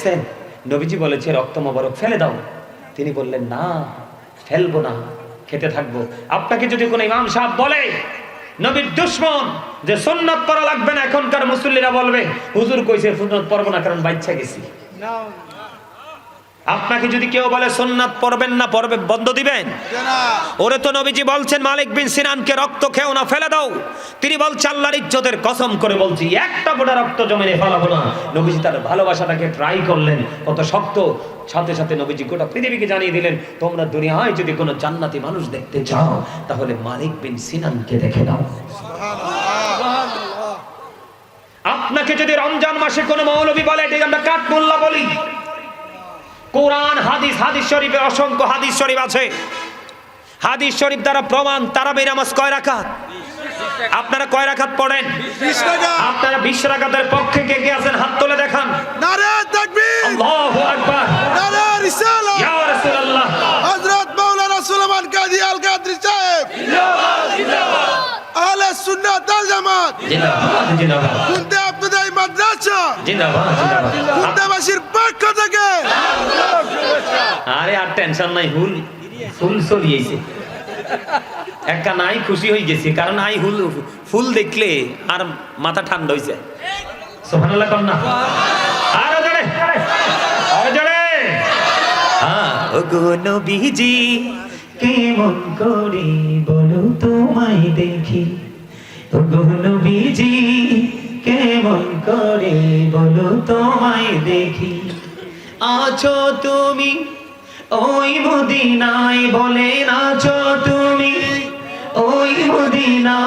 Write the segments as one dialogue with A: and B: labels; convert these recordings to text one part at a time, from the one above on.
A: দেখছেন নবীজি বলেছে রক্ত মোবারক ফেলে দাও। তিনি বললেন, না, ফেলব না, খেতে থাকব। আপনাকে যদি কোনো ইমাম সাহেব বলে, নবীর দুশ্মন, যে সুন্নত পড়া লাগবে না, এখনকার মুসল্লিরা বলবে, হুজুর কইছে সুন্নত পড়ব না, কারণ বাচ্চা গেছি। আপনাকে যদি কেউ বলে সুন্নাত পড়বেন না পড়বে বন্ধ দিবেন। ওরে তো নবীজি বলছেন মালিক বিন সিনানকে রক্ত খেও না ফেলে দাও। তিনি বলছে আল্লাহর ইজ্জতের কসম করে বলছি একটা ফোঁটা রক্ত জমিনে ফেলাবো না। নবীজি তার ভালোবাসাটাকে ট্রাই করলেন কত শক্ত। সাথে সাথে নবীজি গোটা পৃথিবীকে জানিয়ে দিলেন তোমরা দুনিয়ায় যদি কোনো জান্নাতি মানুষ দেখতে চাও তাহলে মালিক বিন সিনানকে দেখে নাও। আপনাকে যদি রমজান মাসে কোনো মৌলবী বলে এটাকে আমরা কাঠমোল্লা বলি। কোরআন হাদিস হাদিস শরীফে অসংখ্য হাদিস শরীফ আছে। হাদিস শরীফ দ্বারা প্রমাণ তারাবি নামাজ কয় রাখাত আপনারা কয় রাখাত পড়েন? আপনারা বিশ রাকাতের পক্ষে কে কে আছেন হাত তুলে দেখান।
B: নারে তাকবীর।
A: আল্লাহু আকবার।
B: নারে রিসালা
A: ইয়া রাসূলুল্লাহ।
B: হযরত মাওলানা সুলেমান কাজী আল কাদরি সাহেব আহলে সুন্নাত জামাত।
A: জিন্দাবাদ জিন্দাবাদ।
B: মাদ্রাসা। পক্ষ থেকে।
A: আরে আর টেনশন নাই হুল ফুল সরিয়েছে একটা নাই খুশি হয়ে গেছে কারণ আই হুল ফুল দেখলে আর মাথা ঠান্ডা হয়েছে সুবহানাল্লাহ কন্যা। আর জোরে আর জোরে। হ্যাঁ। নবীজি কেমন করে বলো তোমায় দেখি। ও নবীজি কেমন করে বলো তোমায় দেখি? আছো তুমি ওই মদিনায় বলে আছো তুমি। ওই মদিনা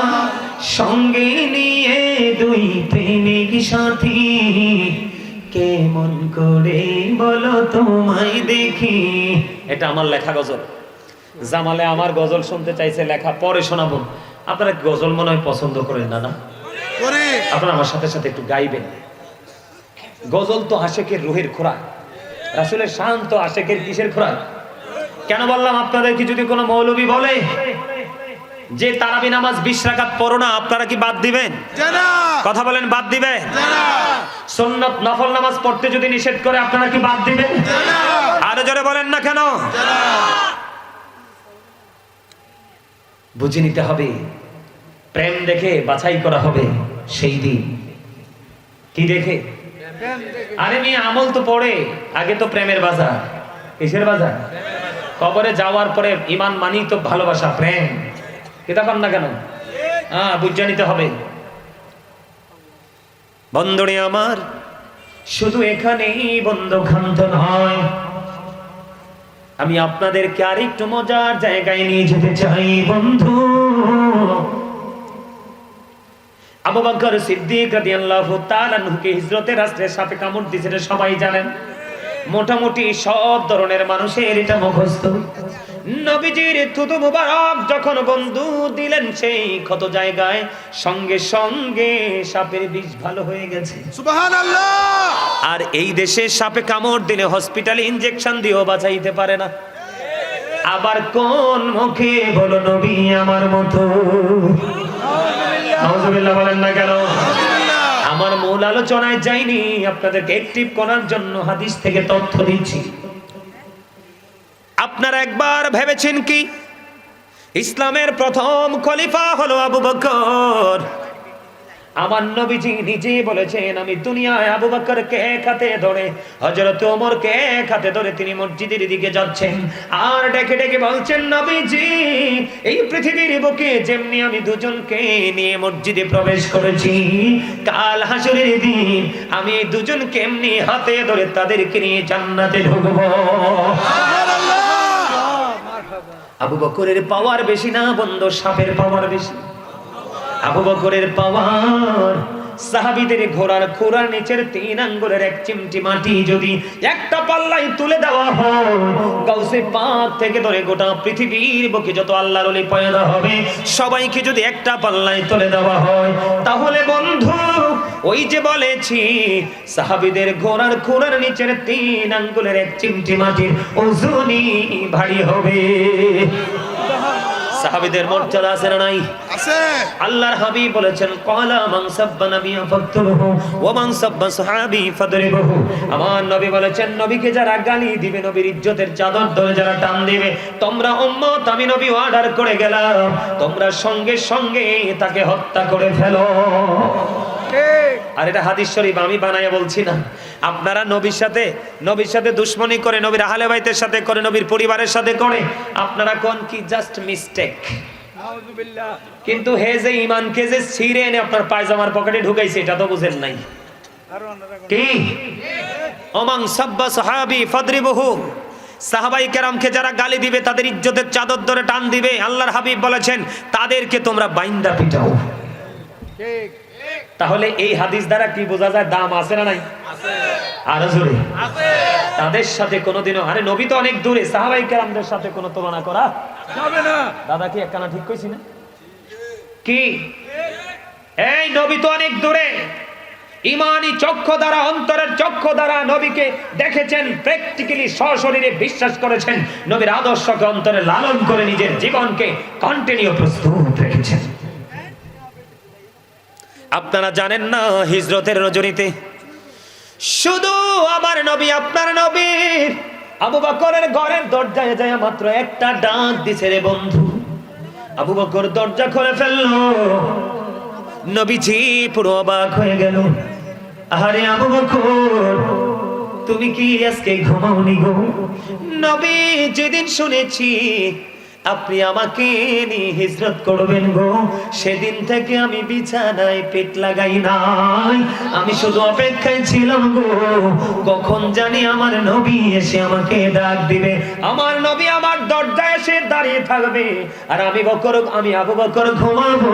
A: সঙ্গে নিয়ে দুই প্রেমিক সাথী। কেমন করে বলো তোমায় দেখি? এটা আমার লেখা গজল। জামালে আমার গজল শুনতে চাইছে লেখা পরে শোনাবো। আপনারা গজল মনে হয় পছন্দ করেন, না না? আপনারা আমার সাথে সাথে একটু গাইবেন। গজল তো আশেকের রুহের খোরাক রাসুলের শান্ত আশেকের কিসের খোরাক? কেন বললাম আপনাদের কি যদি কোনো মৌলবী বলে যে তারাবি নামাজ বিশ রাকাত পড়ো না আপনারা কি বাদ দিবেন? কথা বলেন বাদ দিবেন?
B: জানা
A: সুন্নত নফল নামাজ পড়তে যদি নিষেধ করে আপনারা কি বাদ দিবেন? আরও জোরে বলেন না কেন? বুঝে নিতে হবে প্রেম দেখে বাছাই করা হবে। সেই দিন। কি দেখে? আরে মেয়ে, আমল তো পড়ে। আগে তো প্রেমের বাজার। কিসের বাজার? কবরে যাওয়ার পরে ইমান মানি তো ভালোবাসা, প্রেম। কি তখন না কেন? হ্যাঁ বুঝে নিতে হবে। বন্ধুরে আমার, শুধু এখানেই বন্ধ ক্ষান্ত নয়। আমি আপনাদেরকে আরেকটু মজার জায়গায় নিয়ে যেতে চাই, বন্ধু। আবু বকর সিদ্দিক রাদিয়াল্লাহু তাআলা নুকে হিজরতের রাস্তায় সাপে কামড় দিয়েছে সবাই জানেন। মোটামুটি সব ধরনের মানুষের এটা মুখস্থ। নবীজির থুতু মুবারক যখন বন্ধু দিলেন সেই ক্ষত জায়গায় সঙ্গে সঙ্গে সাপের বিষ ভালো হয়ে গেছে।
B: সুবহানাল্লাহ!
A: আর এই দেশে সাপে কামড় দিলে হসপিটালে ইনজেকশন দিয়েও বাঁচাইতে পারে না। আবার কোন মুখে বলো নবী আমার মতো নাউজুবিল্লাহ বলেন না কেন? আমার মূল আলোচনায় যাইনি আপনাদেরকে অ্যাক্টিভ করার জন্য হাদিস থেকে তথ্য দিচ্ছি আপনারা একবার ভেবেছেন কি? ইসলামের প্রথম খলিফা হলো আবু বকর। আমার নবীজি নিজে বলেছেন আমি দুনিয়ায় আবু বকরকে এক হাতে ধরে হযরত ওমরকে এক হাতে ধরে তিনি মসজিদের দিকে যাচ্ছেন। আর ডেকে ডেকে বলছেন নবীজি এই পৃথিবীর বুকে যেমনি আমি দুজনকে নিয়ে মসজিদে প্রবেশ করেছি কাল হাসরের দিন আমি এই দুজনকে এমনি হাতে ধরে তাদেরকে নিয়ে জান্নাতে ঢুকবো। আবু বকরের পাওয়ার বেশি না বন্ধ সাপের পাওয়ার বেশি। আবু বকরের পাওয়ার। সাহাবিদের ঘোড়ার খোড়ার নিচের তিন আঙ্গুলের এক চিমটি মাটি যদি একটা পাল্লাই তুলে দেওয়া হয়, গাউসে পাক থেকে ধরে গোটা পৃথিবীর বুকে যত আল্লাহর ওলি পয়দা হবে, সবাইকে যদি একটা পাল্লাই তুলে দেওয়া হয়, তাহলে বন্ধু, ওই যে বলেছি, সাহাবিদের ঘোড়ার খোড়ার নিচের তিন আঙ্গুলের এক চিমটি মাটির ওজনই ভারী হবে। সাহাবীদের মর্যাদা আছে না নাই?
B: আছে
A: আল্লাহর হাবিব বলেছেন কলা মান সাব্বা নাবিয়া ফাকতুলহু ওয়া মান সাব্বা সাহাবী ফাদরিবহু। আমার নবী বলেছেন নবীকে যারা গালি দিবে নবীর ইজ্জতের চাদর ধরে যারা টান দিবে তোমরা উম্মত আমি নবী অর্ডার করে গেলাম। তোমরা সঙ্গে সঙ্গে তাকে হত্যা করে ফেলো। আর এটা হাদিস শরীফ, আমি বানাইয়া বলছি না আপনারা নবীর সাথে নবীর সাথে দুশ্মনী করে, নবীর আহলে বাইতের সাথে করে, নবীর পরিবারের সাথে করে, আপনারা কোন কি জাস্ট মিস্টেক কিন্তু হে যে ইমানকে যে ছিঁড়ে এনে আপনার পায়জামার পকেটে ঢুকাইছে, এটা তো বুঝেন নাই। কি? ওমাং সাব্বা সাহাবি ফাদরিবহু। সাহাবাই কেরামকে যারা গালি দিবে, তাদের ইজ্জতের চাদর ধরে টান দিবে, আল্লাহর হাবিব বলেছেন, তাদেরকে তোমরা বাইন্দা পিটাও। তাহলে এই হাদিস দ্বারা কি বোঝা যায় দাম আছে না নাই? আরও জোরে। তাদের সাথে কোনোদিনও আরে নবী তো অনেক দূরে সাহাবাই কেরামদের সাথে কোনো তুলনা করা
C: যাবে না।
A: দাদা কি একখানা ঠিক কইছি না? কি? এই নবী তো অনেক দূরে। ইমানি চক্ষু দ্বারা অন্তরের চক্ষু দ্বারা নবীকে দেখেছেন প্র্যাকটিক্যালি সশরীরে বিশ্বাস করেছেন। নবীর আদর্শকে অন্তরে লালন করে নিজের জীবনকে কন্টিনিউ প্রস্তুত রেখেছেন। আপনারা জানেন না হিজরতের রজনীতে? শুধু আমার নবী, আপনার নবীর আবু বকরের ঘরের দরজায় যায় মাত্র একটা ডাক দিছে রে বন্ধু। আবু বকর দরজা খুলে ফেলল। নবীজি পুরো অবাক হয়ে গেল। আরে আবু বকর, তুমি কি আজকে ঘুমাওনি গো? নবী, যেদিন শুনেছি আপনি আমাকে নিয়ে হিজরত করবেন গো। সেদিন থেকে আমি বিছানায় পেট লাগাই নাই। আমি শুধু অপেক্ষায় ছিলাম গো। কখন জানি আমার নবী এসে আমাকে ডাক দিবে। আমার নবী আমার দরজায় এসে দাঁড়িয়ে থাকবে। আর আমি বকর, আমি আবু বকর ঘুমাবো।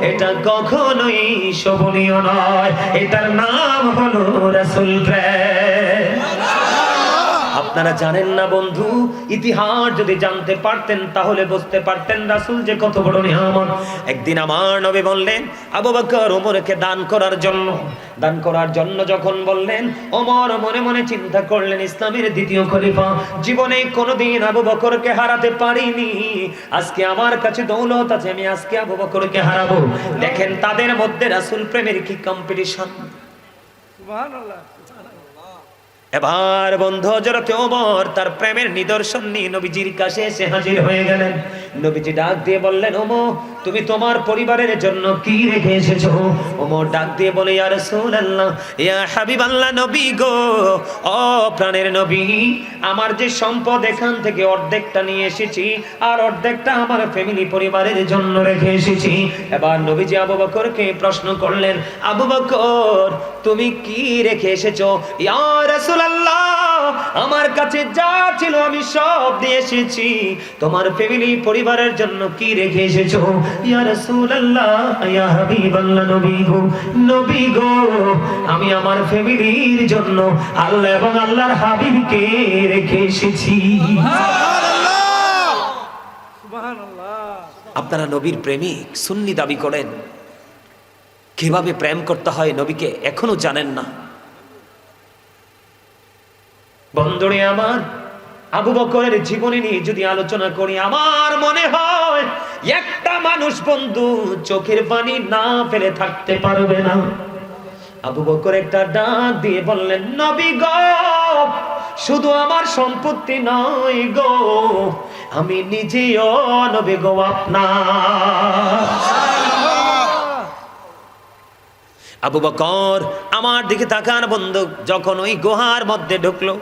A: এটা কখনোই শোভনীয় নয়। এটার নাম হলো রাসূল প্রেম। আপনারা জানেন না বন্ধু, ইতিহাস যদি জানতে পারতেন তাহলে বুঝতে পারতেন রাসূল যে কত বড় নিয়ামত। একদিন আমার নবী বললেন, আবু বকর ওমরকে দান করার জন্য। দান করার জন্য যখন বললেন ওমর মনে মনে চিন্তা করলেন, ইসলামের দ্বিতীয় খলিফা, জীবনে কোনোদিন আবু বকরকে হারাতে পারিনি। আজকে আমার কাছে দৌলত আছে, আমি আজকে আবু বকরকে হারাবো। দেখেন তাদের মধ্যে রাসূল প্রেমের কি কম্পিটিশন
C: সুবহানাল্লাহ।
A: এবার বন্ধু হজরতে ওমর তার প্রেমের নিদর্শন নিয়ে নবীজির কাছে এসে হাজির হয়ে গেলেন। নবীজি ডাক দিয়ে বললেন ওমো তুমি তোমার পরিবারের জন্য কি রেখে এসেছ? ওমর ডাক দিয়ে বলে, ইয়া রাসূলুল্লাহ, ইয়া হাবিবাল্লাহ নবী গো, ও প্রাণের নবী, আমার যে সম্পদ এখান থেকে অর্ধেকটা নিয়ে এসেছি, আর অর্ধেকটা আমার ফ্যামিলি পরিবারের জন্য রেখে এসেছি। এবার নবীজি আবু বকরকে প্রশ্ন করলেন, আবু বকর, তুমি কি রেখে এসেছ? ইয়া আমার কাছে যা ছিল আমি সব দিয়ে এসেছি। তোমার ফ্যামিলি পরিবারের জন্য কি রেখে এসেছ? ইয়া রাসূলুল্লাহ, ইয়া হাবিবাল্লাহ, নবী গো নবী গো, আমি আমার ফ্যামিলির জন্য আল্লাহ এবং আল্লাহর হাবিবকে রেখে এসেছি। আপনারা নবীর প্রেমিক, সুন্নি দাবি করেন। কীভাবে প্রেম করতে হয় নবীকে এখনও জানেন না। বন্ধুরে আমার আবু বকরের জীবনী নিয়ে যদি আলোচনা করি, আমার মনে হয় একটা মানুষ বন্ধু চোখের পানি না ফেলে থাকতে পারবে না। আবু বকর একটা ডাক দিয়ে বললেন, নবী গো, শুধু আমার সম্পত্তি নয় গো, আমি নিজেও নবী গো আপনার। আবু বকর আমার দিকে তাকান বন্ধু, যখন ওই গুহার মধ্যে ঢুকলো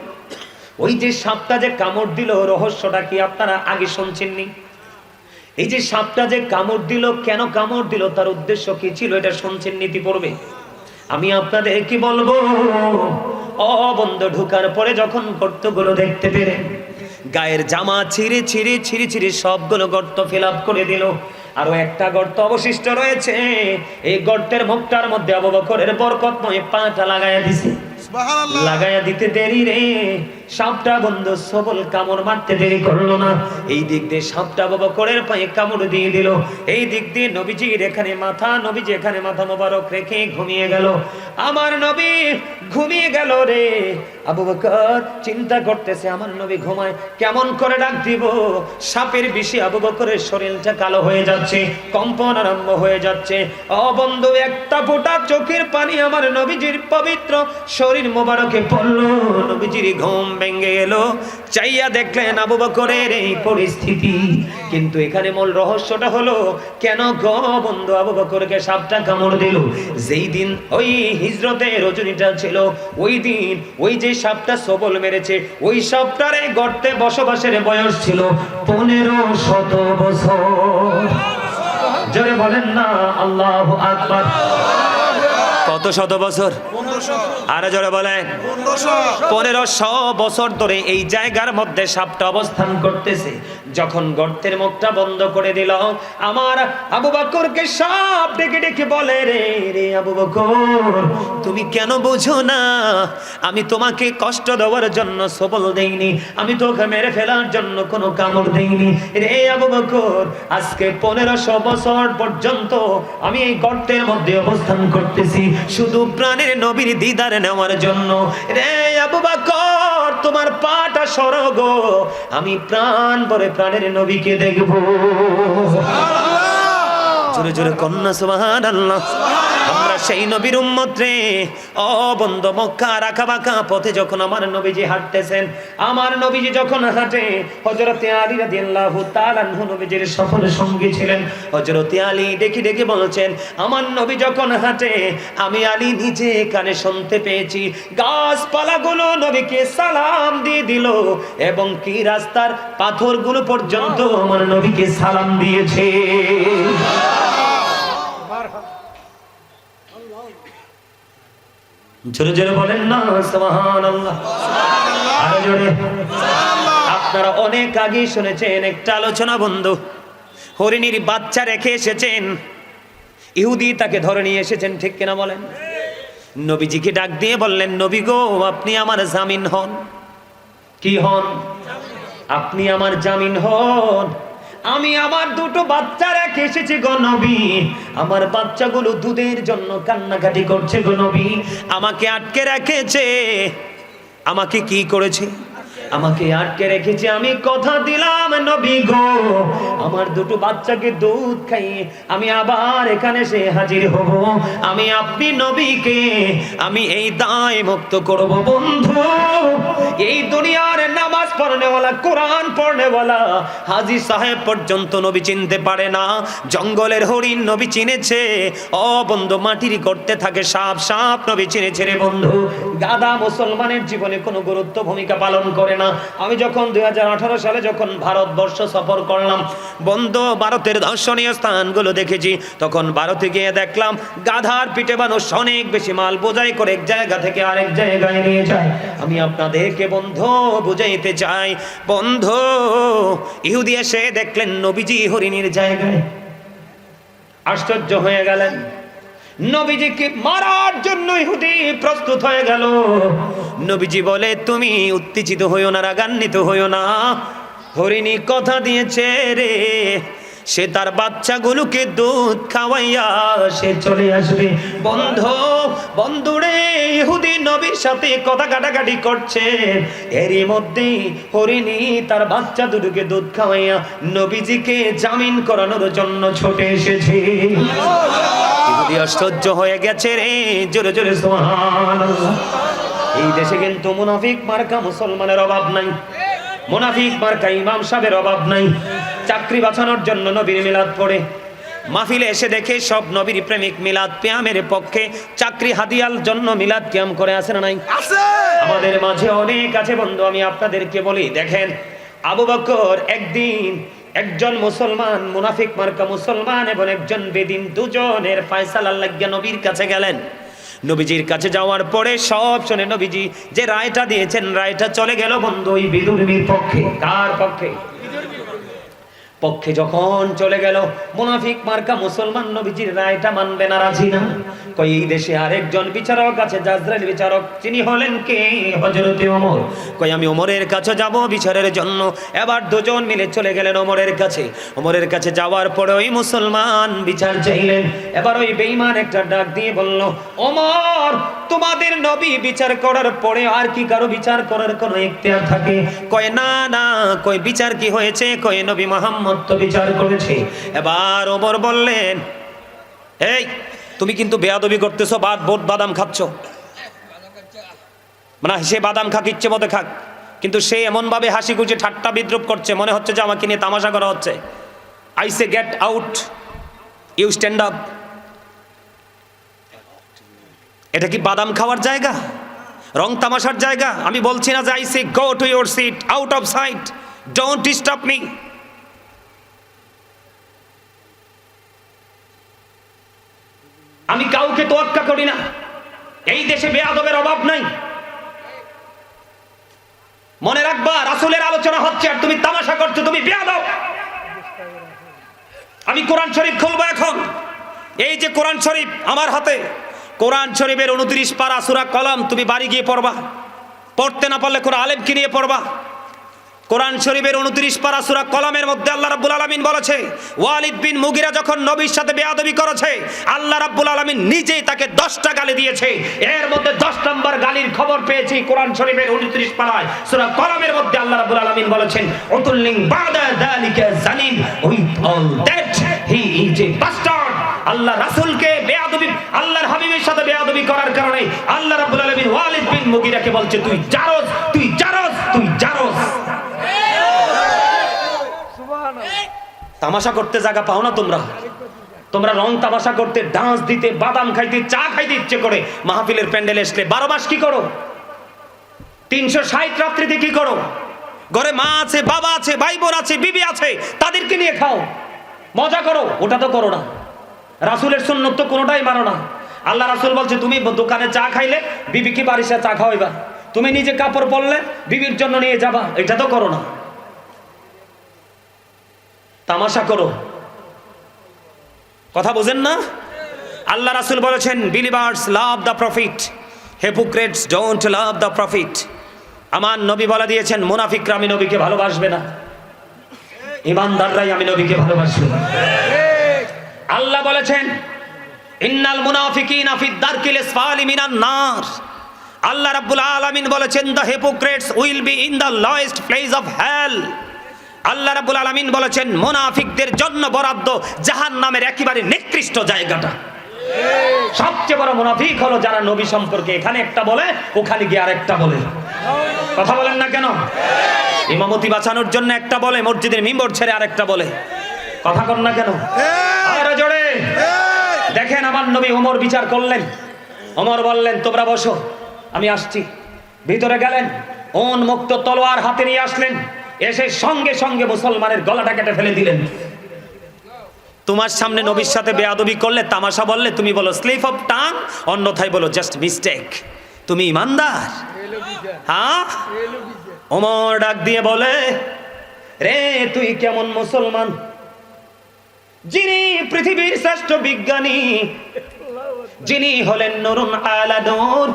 A: ওই যে সাপটা যে কামড় দিল রহস্যটা কি আপনারা আগে শুনছেননি? এই যে সাপটা যে কামড় দিল কেন কামড় দিল তার উদ্দেশ্য কি ছিল এটা শুনছেন নীতি পড়বে আমি আপনাদের কি বলব ও বন্ধ ঢুকার পরে যখন গর্তগুলো দেখতে পেরে গায়ের জামা ছিঁড়ে ছিঁড়ে ছিঁড়ে ছিঁড়ে সবগুলো গর্ত ফিল করে দিল। আরও একটা গর্ত অবশিষ্ট রয়েছে। এই গর্তের মুখটার মধ্যে আবু বকরের বরকতময় পাটা লাগাইয়া দিছে। লাগাইয়া দিতে দেরি রে। সাপটা বন্ধু, সবল কামড় মারতে দেরি করল না। এই দিক দিয়ে সাপটা বাবা করের পায়ে কামড় দিয়ে দিল। এই দিক দিয়ে নবীজির এখানে মাথা, নবীজি এখানে মাথা মোবারক রেখে ঘুমিয়ে গেল। আমার নবী ঘুমিয়ে গেল রে। আবু বকর চিন্তা করতেছে, আমার নবী ঘুমায়, কেমন করে ডাক দিব? সাপের বিষে আবু বকরের শরীরটা কালো হয়ে যাচ্ছে, কম্পন আরম্ভ হয়ে যাচ্ছে। অবন্ধ একটা ফোঁটা চোখের পানি আমার নবীজির পবিত্র শরীর মোবারকে পড়ল। নবীজির ঘুম ভেঙে এলো চাইয়া দেখলেন আবু বকরের এই পরিস্থিতি। কিন্তু এখানে মূল রহস্যটা হলো, কেন গ বন্ধু আবু বকরকে সাপটা কামড় দিল? যেই দিন ওই হিজরতে রজনীটা ছিল, ওই দিন ওই যে সাপটা সবল মেরেছে, ওই সাপটারে গর্তে বসবাসের বয়স ছিল পনেরো শত বছর। জোরে বলেন না, আল্লাহ আকবার। কত শত বছর? আরও জোরে
B: পনেরোশো
A: বছর ধরে এই জায়গার মধ্যে সাপটা অবস্থান করতেছে। যখন গর্তের মুখটা বন্ধ করে দিল আমার আবু বকরকে সাপ ডেকে ডেকে বলে রে রে আবু বকর তুমি কেন বোঝো না? আমি তোমাকে কষ্ট দেওয়ার জন্য সবল দেইনি। আমি তোকে মেরে ফেলার জন্য কোনো কামড় দেইনি। রে আবু বকর আজকে পনেরোশো বছর পর্যন্ত আমি এই গর্তের মধ্যে অবস্থান করতেছি। শুধু প্রাণের নবীর দিদার নেওয়ার জন্য রে আবু বাকর তোমার পাটা সরগ আমি প্রাণ পরে প্রাণের নবীকে দেখব। জোরে জোরে কন্যা সুবহানাল্লাহ। আল্লাহ সেই নবীর উম্মত রে। ও বন্ধ, মক্কা রাখা বাঁকা পথে যখন আমার নবীজি হাঁটতেছেন, আমার নবীজি যখন হাঁটে, হযরতে আলী রাদিয়াল্লাহু তাআলা নবীজির সফল সঙ্গী ছিলেন। হযরতে আলী দেখি দেখি বলছেন, আমার নবী যখন হাঁটে, আমি আলী নিজে কানে শুনতে পেয়েছি। গাছপালাগুলো নবীকে সালাম দিয়ে দিল এবং কি রাস্তার পাথরগুলো পর্যন্ত আমার নবীকে সালাম দিয়েছে। জোরে জোরে বলেন না সুবহানাল্লাহ। আরও জোরে। আপনারা অনেক আগেই শুনেছেন একটা আলোচনা বন্ধু হরিণীর বাচ্চা রেখে এসেছেন। ইহুদি তাকে ধরে নিয়ে এসেছেন ঠিক কিনা বলেন? নবীজিকে ডাক দিয়ে বললেন নবী গো আপনি আমার জামিন হন। কি হন? আপনি আমার জামিন হন। আমি আমার দুটো বাচ্চা রেখে এসেছি গো আমার বাচ্চাগুলো দুধের জন্য কান্নাকাটি করছে গো আমাকে আটকে রেখেছে। আমাকে কি করেছে? আমাকে আটকে রেখেছে, আমি কথা দিলাম নবী গো। আমার দুটো বাচ্চাকে দুধ খাইয়ে আমি আবার এখানে সে হাজির হব। আমি আপনি নবীকে, আমি এই দায় মুক্ত করব বন্ধু। এই দুনিয়ার নামাজ পড়নেওয়ালা, কোরআন পড়নেওয়ালা, হাজি সাহেব পর্যন্ত নবী চিনতে পারে না। জঙ্গলের হরিণ নবী চিনেছে। ও বন্ধু, মাটির করতে থাকে, সাপ সাপ নবী চিনেছে রে বন্ধু। গাদা মুসলমানের জীবনে কোনো গুরুত্ব ভূমিকা পালন করে না। আমি যখন দুই সালে যখন ভারতবর্ষ সফর করলাম, বন্ধু, ভারতের দর্শনীয় স্থানগুলো দেখেছি, তখন ভারতে গিয়ে দেখলাম, গাধার পিঠে মানুষ অনেক বেশি মাল বোঝাই করে এক জায়গা থেকে আরেক জায়গায় নিয়ে যায়। আমি আপনাদেরকে, বন্ধু, বুঝাইতে চাই, বন্ধ, ইহুদি এসে দেখলেন নবীজি হরিণীর জায়গায়। আশ্চর্য হয়ে গেলেন। নবীজিকে মারার জন্য ইহুদি প্রস্তুত হয়ে গেল। নবীজি বলে, তুমি উত্তেজিত হইও না, রাগান্বিত হইও না। হরিণী কথা দিয়েছে রে সে তার বাচ্চাগুলোকে দুধ খাওয়াইয়া সে চলে আসবে। বন্ধ বন্ধুরে ইহুদি নবীর সাথে কথা কাটাকাটি করছে। এরই মধ্যে হরিণী তার বাচ্চা দুটোকে দুধ খাওয়াইয়া নবীজিকে জামিন করানোর জন্য ছুটে এসেছে। ইহুদি আশ্চর্য হয়ে গেছে রে, জোরে জোরে সুবহানাল্লাহ। এই দেশে কিন্তু মুনাফিক মার্কা মুসলমানের অভাব নাই। মুনাফিক মার্কা ইমাম সাহেবের অভাব নাই। চাকরি বাঁচানোর জন্য নবীর মিলাদ পড়ে। মাহফিলে এসে দেখে সব নবীর প্রেমিক মিলাদ পেয়ামের পক্ষে চাকরি হাদিয়াল জন্য মিলাদ কিয়াম করে আছে না নাই?
B: আছে।
A: আমাদের মাঝে অনেক আছে বন্ধু আমি আপনাদেরকে বলি দেখেন আবু বকর একদিন একজন মুসলমান মুনাফিক মার্কা মুসলমান এবং একজন বেদিন দুজনের ফায়সালা লাগিয়া নবীর কাছে গেলেন। নবীজির কাছে যাওয়ার পরে সব শুনে নবীজি যে রায়টা দিয়েছেন রায়টা চলে গেল বন্ধু ওই বিদুর্মীর পক্ষে। কার পক্ষে? পক্ষে যখন চলে গেল, মুনাফিক মার্কা মুসলমান নবীজির রায়টা মানবে না, রাজি না। কই এই দেশে আরেকজন বিচারক আছে, জাজরাইল বিচারক, তিনি হলেন কে? হযরতে ওমর। কই আমি ওমরের কাছে যাব বিচারের জন্য। এবার দুজন মিলে চলে গেলেন ওমরের কাছে। ওমরের কাছে যাওয়ার পরে ওই মুসলমান বিচার চাইলেন। এবার ওই বেঈমান একটা ডাক দিয়ে বলল, ওমর, তোমাদের নবী বিচার করার পরে আর কি কারও বিচার করার কোনো ইখতিয়ার থাকে? কয় না না, কই, বিচার কি হয়েছে? কই, নবী মোহাম্মদ তো বিচার করেছে। এবার ওমর বললেন, এই, তুমি কিন্তু বেয়াদবি করতেছো, বাদ বোট বাদাম খাচ্ছ। মানে সে বাদাম খাক, ইচ্ছে মতো খাক। কিন্তু সে এমনভাবে হাসি খুঁজে ঠাট্টা বিদ্রুপ করছে, মনে হচ্ছে যে আমাকে নিয়ে তামাশা করা হচ্ছে। I say get out you stand up এটা কি বাদাম খাওয়ার জায়গা? রং তামাশার জায়গা? আমি বলছি না যে I say go to your seat out of sight don't disturb me আমি কাউকে তোয়াক্কা করি না। এই দেশে বেয়াদবের অভাব নাই। মনে রাখবা, রাসুলের আলোচনা হচ্ছে আর তুমি তামাশা করছ, তুমি বেয়াদব। আমি কোরআন শরীফ খুলবো এখন। এই যে কোরআন শরীফ আমার হাতে, কোরআন শরীফের উনত্রিশ পারা সুরা কলম তুমি বাড়ি গিয়ে পড়বা। পড়তে না পারলে কোরআন আলেমকে নিয়ে পড়বা। কোরআন শরীফের উনত্রিশ পারা সুরা কলমের মধ্যে আল্লাহ রাব্বুল আলামিন বলেছে, ওয়ালিদ বিন মুগিরা যখন নবীর সাথে বেয়াদবি করেছে, আল্লাহ রাব্বুল আলামিন নিজেই তাকে দশটা গালি দিয়েছে। এর মধ্যে দশ নম্বর গালির খবর পেয়েছি কোরআন শরীফের উনত্রিশ পারায়। সুরা কলমের মধ্যে আল্লাহ রাব্বুল আলামিন বলেছেন, উতুল্লিং বাদা যালিকা জানিম with all that he is a bastard. Allah রাসূলকে বেয়াদবি, আল্লাহর হাবিবের সাথে বেয়াদবি করার কারণে আল্লাহ রাব্বুল আলামিন ওয়ালিদ বিন মুগিরাকে বলছে, তুই জারজ তুই জারজ তুই জারজ। তামাশা করতে জায়গা পাও না তোমরা। তোমরা রং তামাশা করতে, ডান্স দিতে, বাদাম খাইতে, চা খাইতে ইচ্ছে করে। মাহফিলের প্যান্ডেল আসলে বারো মাস কি করো? তিনশো ষাট রাত্রিতে কি করো? ঘরে মা আছে, বাবা আছে ভাই বোন আছে, বিবি আছে, তাদেরকে নিয়ে খাও। মজা করো, ওটা তো করো না। রাসুলের সুন্নত তো কোনোটাই মানো না। আল্লাহ রাসুল বলছে, তুমি দোকানে চা খাইলে বিবি বিবিকে বাড়িতে চা খাওয়াইবা। তুমি নিজে কাপড় পরলে বিবির জন্য নিয়ে যাবা। এটা তো করো না। তামাশা করো। কথা বোঝেন না? আল্লাহ রাসুল বলেছেন believers love the prophet hypocrites don't love the prophet আমার নবী বলে দিয়েছেন, মুনাফিকরা আমি নবীকে ভালোবাসবে না। ইমানদাররাই আমি নবীকে ভালোবাসবে আল্লাহ বলেছেন, ইন্নাল মুনাফিকিনা ফিদ দারকিল আসফালি মিনান নার। আল্লাহ রাব্বুল আলামিন বলেছেন the hypocrites will be in the lowest place of hell Allah রাব্বুল আলামিন বলেছেন, মুনাফিকদের জন্য বরাদ্দ জাহান নামের একেবারে নিকৃষ্ট জায়গাটা। সবচেয়ে বড় মুনাফিক হলো যারা নবী সম্পর্কে এখানে একটা বলে, ওখানে গিয়ে আরেকটা বলে। কথা বলেন না কেন? ইমামতি বাঁচানোর জন্য একটা বলে, মসজিদের মিম্বর ছেড়ে আরেকটা বলে। কথা কর না কেন? আরও জোরে। দেখেন আমার নবী ওমর বিচার করলেন। ওমর বললেন, তোমরা বসো, আমি আসছি। ভিতরে গেলেন ওন মুক্ত তলোয়ার হাতে নিয়ে আসলেন। এসে সঙ্গে সঙ্গে মুসলমানের গলাটা কেটে ফেলে দিলেন। তোমার সামনে নবীর সাথে বেয়াদবি করলে, তামাশা বললে, তুমি বলো স্লিপ অফ টাং অন্যথায় বলো জাস্ট মিস্টেক তুমি ইমানদার? হ্যাঁ? ওমর ডাক দিয়ে বলে, রে, তুই কেমন মুসলমান? যিনি পৃথিবীর শ্রেষ্ঠ বিজ্ঞানী, যিনি হলেন নরুন আলা নূর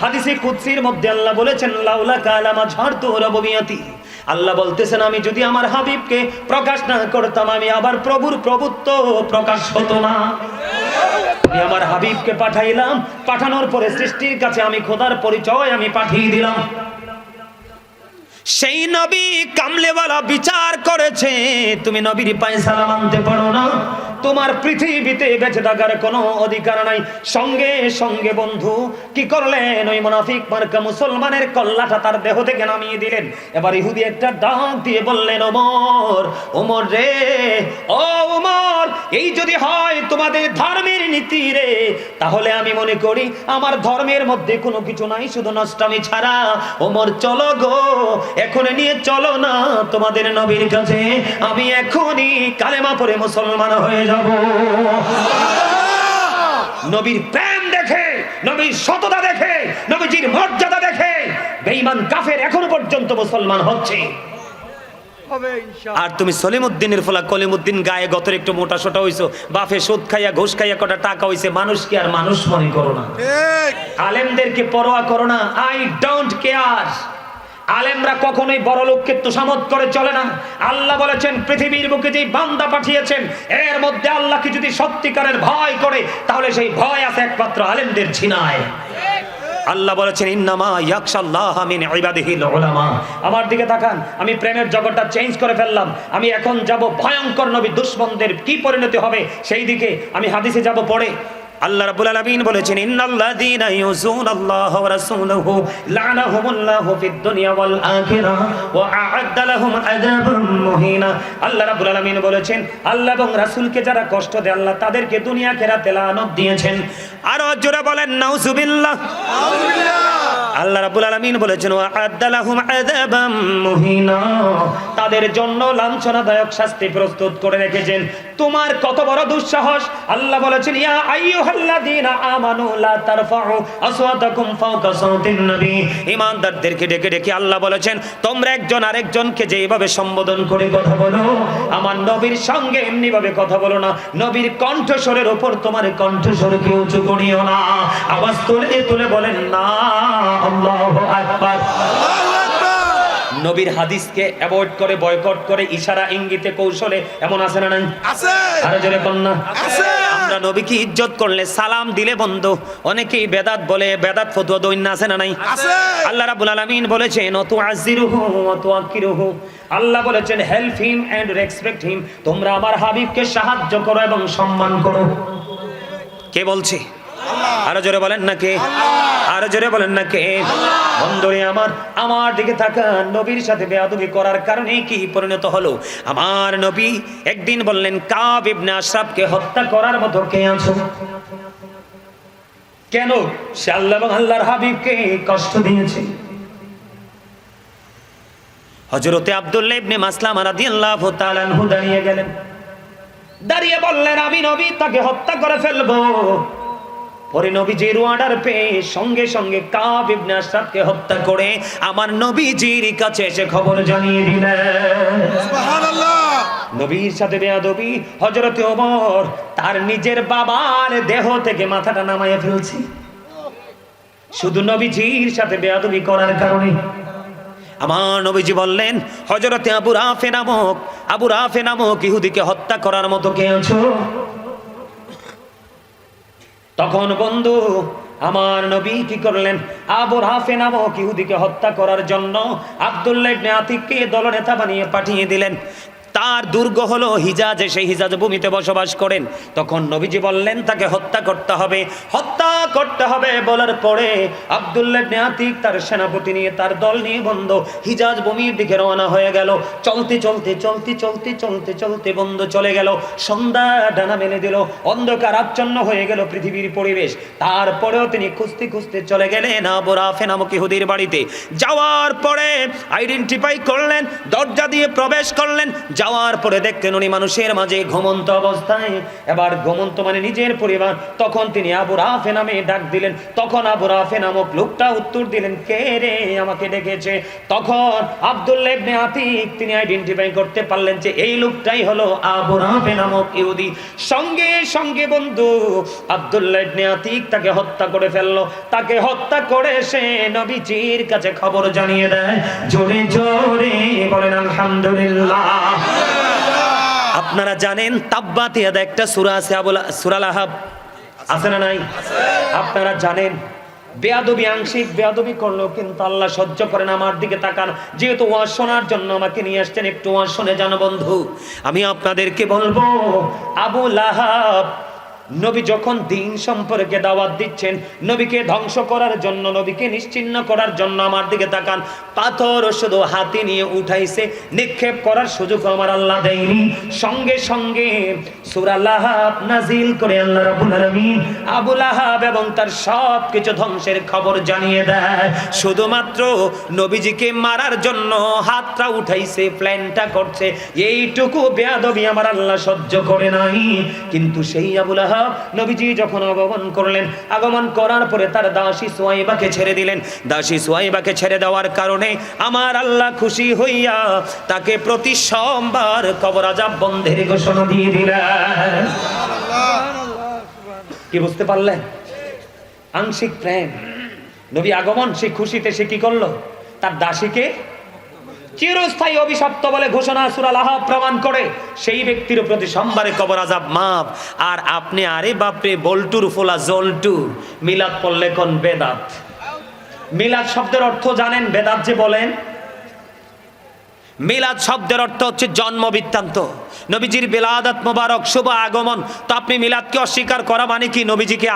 A: হাদিসে কুদসির মধ্যে আল্লাহ বলেছেন লাউলা কালামা ঝাড়তো রববিয়াতি। আল্লাহ বলতেছেন, আমি যদি আমার হাবিবকে প্রকাশ না করতাম, আমি আবার প্রভুর প্রভুত্ব প্রকাশ হতো না। আমি আমার হাবিবকে পাঠাইলাম। পাঠানোর পরে সৃষ্টির কাছে আমি খোদার পরিচয় আমি পাঠিয়ে দিলাম। সেই নবী কামলেওয়ালা বিচার করেছে। তুমি নবীর পায়সালা মানতে পারো না। তোমার পৃথিবীতে বেঁচে থাকার কোনো অধিকার নাই। সঙ্গে সঙ্গে বন্ধু, কি করলেন ওই মুনাফিক মার্কা মুসলমানের কল্লাটা তার দেহ থেকে নামিয়ে দিলেন। এবার ইহুদি একটা ডাক দিয়ে বললেন, ওমর ওমর রে, ও ওমর, এই যদি হয় তোমাদের ধর্মের নীতি রে, তাহলে আমি মনে করি আমার ধর্মের মধ্যে কোনো কিছু নাই, শুধু নষ্টামি ছাড়া। ওমর, চলো গো, এখন নিয়ে চলো না তোমাদের নবীর কাছে। আমি এখনই কালেমা পরে মুসলমান হয়ে যাব। নবীর প্রেম দেখে নবীর সততা দেখে নবীজির মর্যাদা দেখে বেঈমান কাফের এখনও পর্যন্ত মুসলমান হচ্ছে। আর তুমি সলিমুদ্দিনের ফলা কলিমুদ্দিন গায়ে গতর একটু মোটা সোটা হইছো বাফে সুদ খাইয়া ঘুষ খাইয়া কটা টাকা হইছে মানুষ কি আর মানুষ মনে করো না? আলেমদেরকে পরোয়া করো না আই ডোন্ট কেয়ার আলেমরা কখনোই বড় লোককে তোষামত করে চলে না। আল্লাহ বলেছেন, পৃথিবীর বুকে যেই বান্দা পাঠিয়েছেন, এর মধ্যে আল্লাহকে যদি সত্যিকারের ভয় করে, তাহলে সেই ভয় আছে একমাত্র আলেমদের ঝিনায়। আল্লাহ বলেছেন, ইন্নামা ইয়াকশাল্লাহ মিন ইবাদিহিল উলামা আমার দিকে তাকান, আমি প্রেমের জগৎটা চেঞ্জ করে ফেললাম। আমি এখন যাব ভয়ঙ্কর নবী দুশ্মনদের কি পরিণতি হবে সেই দিকে আমি হাদিসে যাব পড়ে। আল্লাহ রাব্বুল আলামিন বলেছেন ইন্নাল্লাযীনা ইউযুনাল্লাহ ওয়া রাসূলুহু লানাহুমুল্লাহু ফিদ দুনিয়া ওয়াল আখিরাহ ওয়া আ'আদ্দা লাহুম আযাবান মুহিনা। আল্লাহ রাব্বুল আলামিন বলেছেন আল্লাহ এবং রাসূলকে যারা কষ্ট দেয় আল্লাহ তাদেরকে দুনিয়া আখিরাতে লানত দিয়েছেন। আরও জোরে বলেন নাউজুবিল্লাহ। আল্লাহ রাব্বুল আলামিন বলেছেন ওয়া আদালাহুম আযাবাম মুহিনা। তাদের জন্য লাঞ্ছনাদায়ক শাস্তি প্রস্তুত করে রেখেছেন। তোমার কত বড় দুঃসাহস? আল্লাহ বলেছেন, ইয়া আইয়ুহাল্লাযীনা আমানু লা তারফাউ আসওয়াতাকুম ফাওকা সাওতিন নবী। ঈমানদারদেরকে ডেকে ডেকে আল্লাহ বলেছেন, তোমরা একজন আরেকজনকে যেভাবে সম্বোধন করে কথা বলো, আমার নবীর সঙ্গে এমনি ভাবে কথা বলো না। নবীর কণ্ঠস্বরের উপর তোমার কণ্ঠস্বরকে উঁচু করিও না। আওয়াজ তুলে তুলে বলেন, না, আল্লাহু আকবার।
B: আল্লাহু
A: নবীর হাদিসকে অ্যাভয়েড করে বয়কট করে ইশারা ইঙ্গিতে কৌশলে এমন আছে না নাই?
B: আছে।
A: আরও জোরে কন্যা
B: আছে।
A: আমরা নবীকে ইজ্জত করলে সালাম দিলে বন্ধ। অনেকেই বেদাত বলে বেদাত ফতুয়া দৈন্য আছে না নাই?
B: আছে।
A: আল্লাহ রাব্বুল আলামিন বলেছেন অতু আজিরুহু অতু আকিরুহু আল্লাহ বলেছেন help him and respect him তোমরা আমার হাবিবকে সাহায্য করো এবং সম্মান করো। কে বলছে? আরও জোরে বলেন না কে আরও জোরে বলেন না কে বন্ধুরে আমার আমার দিকে থাকা নবীর সাথে বেয়াদবি করার কারণে কি পরিণত হলো? আমার নবী একদিন বললেন কাব ইবনে আশরাফকে হত্যা করার মতো কে আছো? কেন? সে আল্লাহ এবং আল্লাহর হাবিবকে কষ্ট দিয়েছে। হজরতে আব্দুল্লাহ ইবনে মাসলাম রাদিয়াল্লাহু তাআলা দাঁড়িয়ে গেলেন। দাঁড়িয়ে বললেন আমি নবী তাকে হত্যা করে ফেলব। পরে নবীজির অর্ডার পেয়ে সঙ্গে সঙ্গে কাব ইবনে হত্যা করে আমার নবীজির কাছে এসে খবর জানিয়ে দিলেন।
B: সুবহানাল্লাহ।
A: নবীর সাথে বেয়াদবি হজরতে ওমর তার নিজের বাবার দেহ থেকে মাথাটা নামাইয়া ফেলছি। শুধু নবীজির সাথে বেয়াদবি করার কারণে। আমার নবীজি বললেন হজরতে আবু রাফে নামক আবু রাফে নামক ইহুদিকে হত্যা করার মতো কে আছো? তখন বন্ধু, আমার নবী কি করলেন? আবু রাফে নামক ইহুদিকে হত্যা করার জন্য আবদুল্লাহ আতিককে দলনেতা বানিয়ে পাঠিয়ে দিলেন। তার দুর্গ হলো হিজাজে সেই হিজাজ ভূমিতে বসবাস করেন। তখন নবীজি বললেন, তাকে হত্যা করতে হবে। হত্যা করতে হবে বলার পরে আব্দুল্লাহ তার সেনাপতি নিয়ে, তার দল নিয়ে বন্ধ। হিজাজ ভূমির দিকে রওনা হয়ে গেল। চলতে চলতে চলতে চলতে চলতে চলতে বন্ধ চলে গেল। সন্ধ্যা ডানা মেলে দিল। অন্ধকার আচ্ছন্ন হয়ে গেল পৃথিবীর পরিবেশ। তারপরেও তিনি খুঁজতে খুঁজতে চলে গেলেন আবু রাফে নামক ইহুদির বাড়িতে। যাওয়ার পরে আইডেন্টিফাই করলেন, দরজা দিয়ে প্রবেশ করলেন। যাওয়ার পরে দেখতেন উনি মানুষের মাঝে ঘুমন্ত অবস্থায়। এবার ঘুমন্ত মানে নিজের পরিবার। তখন তিনি আবু রাফে নামে ডাক দিলেন। তখন আবু রাফে নামক লোকটা উত্তর দিলেন, কে রে? আমাকে ডেকেছে। তখন আব্দুল্লাহ ইবনে আতিক তিনি আইডেন্টিফাই করতে পারলেন যে এই লোকটাই হলো আবু রাফে নামক ইহুদি। সঙ্গে সঙ্গে বন্ধু, আব্দুল্লাহ ইবনে আতিক তাকে হত্যা করে ফেলল। তাকে হত্যা করে সে নবীজির কাছে খবর জানিয়ে দেয়। জোরে জোরে বলেন, আলহামদুলিল্লাহ। আপনারা জানেন তাব্বা তিয়াদা একটা সূরা আছে আবুল সূরা লাহাব আছে না নাই? আপনারা জানেন, বেয়াদবি আংশিক বেয়াদবি করল কিন্তু আল্লাহ সহ্য করেন আমার দিকে তাকান। যেহেতু ওয়াজ শোনার জন্য আমাকে নিয়ে আসছেন, একটু ওয়াজ শুনে জানো বন্ধু। আমি আপনাদেরকে বলব আবু লাহাব নবী যখন দিন সম্পর্কে দাওয়াত দিচ্ছেন, নবীকে ধ্বংস করার জন্য, নবীকে নিশ্চিন্ন করার জন্য আমার দিকে তাকান। পাথর শুধু হাতে নিয়ে উঠাইছে, নিক্ষেপ করার সুযোগ আমার আল্লাহ দেয়নি। সঙ্গে সঙ্গে আল্লাহ ধ্বংসের খবর জানিয়ে দেয়। শুধুমাত্র নবীজিকে মারার জন্য হাতটা উঠাইছে, প্ল্যানটা করছে, এইটুকু আমার আল্লাহ সহ্য করে নাই। কিন্তু সেই আবু লাহাব নবীজি যখন আগমন করলেন, আগমন করার পরে তার দাসী সোয়াইবাকে ছেড়ে দিলেন। দাসী সোয়াইবাকে ছেড়ে দেওয়ার কারণে আমার আল্লাহ খুশি হইয়া তাকে প্রতি সোমবার কবর আজাব বন্ধের ঘোষণা দিয়ে দিলেন। কি বুঝতে পারলেন? আংশিক প্রেম। নবী আগমন, সে খুশিতে সে কি করল? তার দাসীকে চিরস্থায়ী অভিশপ্ত বলে ঘোষণা সুরাল আহাব প্রমাণ করে। সেই ব্যক্তির প্রতি সোমবারে কবর আজাব মাপ আর আপনি, আরে বাপরে, বল্টুর ফোলা জল্টু। মিলাদ পড়লে কোন বেদাত? মিলাদ শব্দের অর্থ জানেন? বেদাত যে বলেন। মিলাদ শব্দের অর্থ হচ্ছে জন্ম বৃত্তান্ত। নবীজির বেলাদাত মোবারক, শুভ আগমন। তো আপনি মিলাদকে অস্বীকার করা মানে কি? নবীজিকে